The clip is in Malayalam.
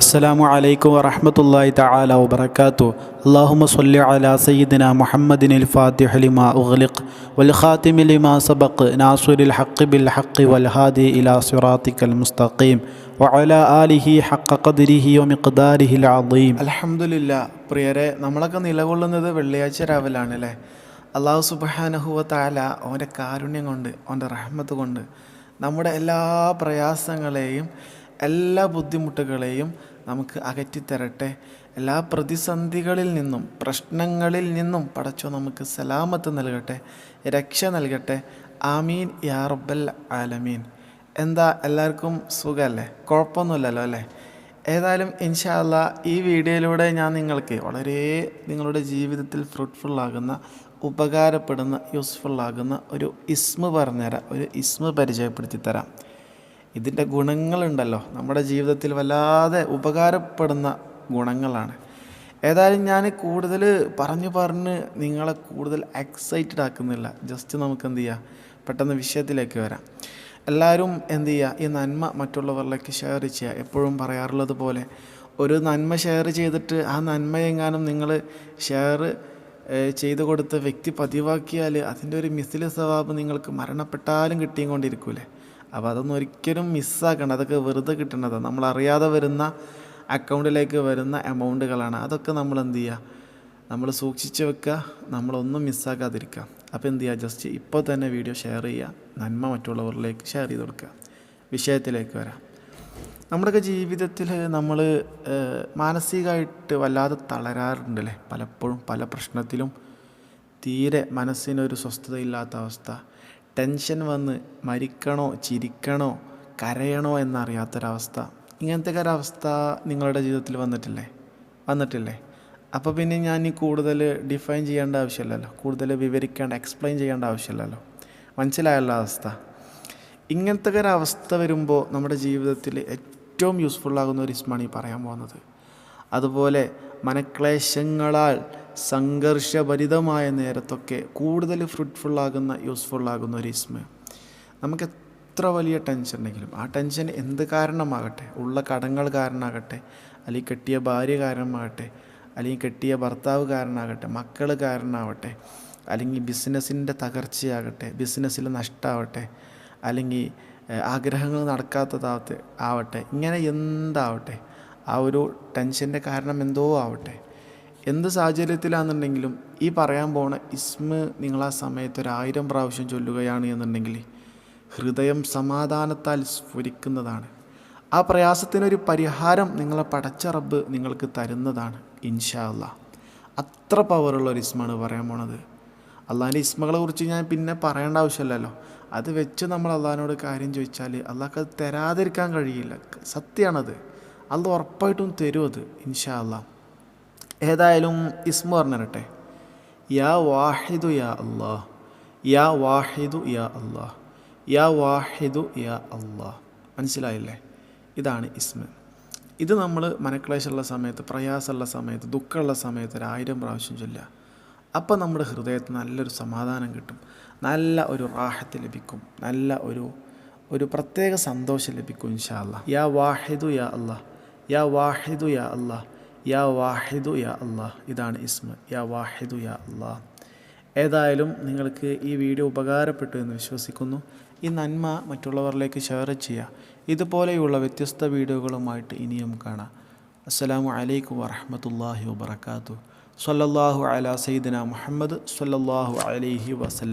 السلام عليكم ورحمة الله تعالى وبركاته اللهم صل على سيدنا محمد الفاتح لما أغلق والخاتم لما سبق ناصر الحق بالحق والهادي إلى صراطك المستقيم وعلى آله حق قدره ومقداره العظيم അലഹമില്ല പ്രിയരെ നമ്മളൊക്കെ നിലകൊള്ളുന്നത് വെള്ളിയാഴ്ച രാവിലാണ് അല്ലേ അള്ളാഹു സുബാനഹുവ താല അവൻ്റെ കാരുണ്യം കൊണ്ട് അവൻ്റെ റഹ്മത്ത് കൊണ്ട് നമ്മുടെ എല്ലാ പ്രയാസങ്ങളെയും എല്ലാ ബുദ്ധിമുട്ടുകളെയും നമുക്ക് അകറ്റിത്തരട്ടെ. എല്ലാ പ്രതിസന്ധികളിൽ നിന്നും പ്രശ്നങ്ങളിൽ നിന്നും പടച്ചോ നമുക്ക് സലാമത്ത് നൽകട്ടെ രക്ഷ നൽകട്ടെ. ആമീൻ യാ റബ്ബൽ ആലമീൻ. എന്താ എല്ലാവർക്കും സുഖമല്ലേ? കുഴപ്പമൊന്നുമില്ലല്ലോ അല്ലേ? ഏതായാലും ഇൻഷാല്ല ഈ വീഡിയോയിലൂടെ ഞാൻ നിങ്ങൾക്ക് വളരെ നിങ്ങളുടെ ജീവിതത്തിൽ ഫ്രൂട്ട്ഫുള്ളാകുന്ന ഉപകാരപ്പെടുന്ന യൂസ്ഫുള്ളാകുന്ന ഒരു ഇസ്മ പറഞ്ഞുതരാം ഒരു ഇസ്മ പരിചയപ്പെടുത്തി തരാം ഇതിന്റെ ഗുണങ്ങളുണ്ടല്ലോ. നമ്മുടെ ജീവിതത്തിൽ വല്ലാതെ ഉപകാരപ്പെടുന്ന ഗുണങ്ങളാണ്. ഏതായാലും ഞാൻ കൂടുതൽ പറഞ്ഞു പറഞ്ഞ് നിങ്ങളെ കൂടുതൽ എക്സൈറ്റഡ് ആക്കുന്നില്ല. ജസ്റ്റ് നമുക്ക് എന്ത് ചെയ്യാം? പെട്ടെന്ന് വിഷയത്തിലേക്ക് വരാം. എല്ലാവരും എന്ത് ചെയ്യുക ഈ നന്മ മറ്റുള്ളവരിലേക്ക് ഷെയർ ചെയ്യുക. എപ്പോഴും പറയാറുള്ളത് പോലെ ഒരു നന്മ ഷെയർ ചെയ്തിട്ട് ആ നന്മയെങ്ങാനും നിങ്ങൾ ഷെയർ ചെയ്തു കൊടുത്ത വ്യക്തി പതിവാക്കിയാൽ അതിന്റെ ഒരു മിസ്സിലെ സ്വഭാവം നിങ്ങൾക്ക് മരണപ്പെട്ടാലും കിട്ടിയും കൊണ്ടിരിക്കൂലേ അപ്പോൾ അതൊന്നും ഒരിക്കലും മിസ്സാക്കണ്ട അതൊക്കെ വെറുതെ കിട്ടുന്നതാണ് നമ്മൾ അറിയാതെ വരുന്ന അക്കൗണ്ടിലേക്ക് വരുന്ന എമൗണ്ടുകളാണ് അതൊക്കെ നമ്മൾ എന്ത് ചെയ്യുക നമ്മൾ സൂക്ഷിച്ച് വെക്കുക. നമ്മളൊന്നും മിസ്സാക്കാതിരിക്കുക അപ്പോൾ എന്ത് ചെയ്യുക? ജസ്റ്റ് ഇപ്പോൾ തന്നെ വീഡിയോ ഷെയർ ചെയ്യുക. നന്മ മറ്റുള്ളവരിലേക്ക് ഷെയർ ചെയ്ത് കൊടുക്കുക. വിഷയത്തിലേക്ക് വരാം. നമ്മുടെയൊക്കെ ജീവിതത്തിൽ നമ്മൾ മാനസികമായിട്ട് വല്ലാതെ തളരാറുണ്ടല്ലേ? പലപ്പോഴും പല പ്രശ്നത്തിലും തീരെ മനസ്സിനൊരു സ്വസ്ഥതയില്ലാത്ത അവസ്ഥ. ടെൻഷൻ വന്ന് മരിക്കണോ ചിരിക്കണോ കരയണോ എന്നറിയാത്തൊരവസ്ഥ. ഇങ്ങനത്തെ ഒരവസ്ഥ നിങ്ങളുടെ ജീവിതത്തിൽ വന്നിട്ടില്ലേ? വന്നിട്ടില്ലേ? അപ്പോൾ പിന്നെ ഞാൻ ഈ കൂടുതൽ ഡിഫൈൻ ചെയ്യേണ്ട ആവശ്യമില്ലല്ലോ. കൂടുതൽ വിവരിക്കേണ്ട എക്സ്പ്ലെയിൻ ചെയ്യേണ്ട ആവശ്യമില്ലല്ലോ. മനസ്സിലായല്ലോ അവസ്ഥ. ഇങ്ങനത്തെ ഒരു അവസ്ഥ വരുമ്പോൾ നമ്മുടെ ജീവിതത്തിൽ ഏറ്റവും യൂസ്ഫുൾ ആകുന്ന ഒരു ഇസ്മാണ് ഈ പറയാൻ പോകുന്നത്. അതുപോലെ മനക്ലേശങ്ങളാൽ സംഘർഷഭരിതമായ നേരത്തൊക്കെ കൂടുതൽ ഫ്രൂട്ട്ഫുള്ളാകുന്ന യൂസ്ഫുള്ളാകുന്ന ഒരു ഇസ്മ നമുക്ക് എത്ര വലിയ ടെൻഷൻ ഉണ്ടെങ്കിലും ആ ടെൻഷൻ എന്ത് കാരണമാകട്ടെ? ഉള്ള കടങ്ങൾ കാരണമാകട്ടെ? അല്ലെങ്കിൽ കെട്ടിയ ഭാര്യ കാരണമാകട്ടെ? അല്ലെങ്കിൽ കെട്ടിയ ഭർത്താവ് കാരണമാകട്ടെ മക്കൾ കാരണമാവട്ടെ അല്ലെങ്കിൽ ബിസിനസ്സിന്റെ തകർച്ചയാകട്ടെ ബിസിനസ്സിൽ നഷ്ടമാവട്ടെ അല്ലെങ്കിൽ ആഗ്രഹങ്ങൾ നടക്കാത്തതാവട്ടെ ആവട്ടെ ഇങ്ങനെ എന്താവട്ടെ ആ ഒരു ടെൻഷന്റെ കാരണം എന്തോ ആവട്ടെ. എന്ത് സാഹചര്യത്തിലാണെന്നുണ്ടെങ്കിലും ഈ പറയാൻ പോണ ഇസ്മ നിങ്ങൾ ആ സമയത്ത് ഒരായിരം പ്രാവശ്യം ചൊല്ലുകയാണ് എന്നുണ്ടെങ്കിൽ ഹൃദയം സമാധാനത്താൽ സ്ഫുരിക്കുന്നതാണ്. ആ പ്രയാസത്തിനൊരു പരിഹാരം നിങ്ങളെ പടച്ച റബ്ബ് നിങ്ങൾക്ക് തരുന്നതാണ്. ഇൻഷാ അല്ലാ. അത്ര പവറുള്ള ഒരു ഇസ്മാണ് പറയാൻ പോണത്. അള്ളാഹിന്റെ ഇസ്മകളെ കുറിച്ച് ഞാൻ പിന്നെ പറയേണ്ട ആവശ്യമില്ലല്ലോ. അത് വെച്ച് നമ്മൾ അള്ളാഹിനോട് കാര്യം ചോദിച്ചാൽ അള്ളാഹ്ക്ക് അത് തരാതിരിക്കാൻ കഴിയില്ല. സത്യമാണത് അത് ഉറപ്പായിട്ടും തരും അത് ഇൻഷാ അല്ല. ഏതായാലും ഇസ്മ പറഞ്ഞിരട്ടെ. യാ വാഹിദു യാ അള്ളാഹ് യാ വാഹിദു യാ അള്ളാഹ് യാ വാഹിദു യാ അള്ളാഹ് മനസ്സിലായില്ലേ? ഇതാണ് ഇസ്മ. ഇത് നമ്മൾ മനക്ലേശമുള്ള സമയത്ത് പ്രയാസമുള്ള സമയത്ത് ദുഃഖമുള്ള സമയത്ത് ഒരു ആയിരം പ്രാവശ്യം ചൊല്ലുക. അപ്പോൾ നമ്മുടെ ഹൃദയത്തിന് നല്ലൊരു സമാധാനം കിട്ടും. നല്ല ഒരു റാഹത്ത് ലഭിക്കും. നല്ല ഒരു ഒരു പ്രത്യേക സന്തോഷം ലഭിക്കും ഇൻഷാ അല്ല യാ വാഹിദു യാ അള്ളാഹ് യാ വാഹിദു യാ അള്ളാഹ് യാ വാഹിദു യാ അള്ളാഹ് ഇതാണ് ഇസ്മ. യാ വാഹിദു യാ അള്ളാഹ് ഏതായാലും നിങ്ങൾക്ക് ഈ വീഡിയോ ഉപകാരപ്പെട്ടു എന്ന് വിശ്വസിക്കുന്നു. ഈ നന്മ മറ്റുള്ളവരിലേക്ക് ഷെയർ ചെയ്യുക. ഇതുപോലെയുള്ള വ്യത്യസ്ത വീഡിയോകളുമായിട്ട് ഇനിയും കാണാം. അസ്സലാമു അലൈക്കും വറഹമത്തല്ലാഹി വബർക്കാത്തു സല്ലല്ലാഹു അലാ സയ്യിദിന മുഹമ്മദ് സല്ലല്ലാഹു അലൈഹി വസല്ലം.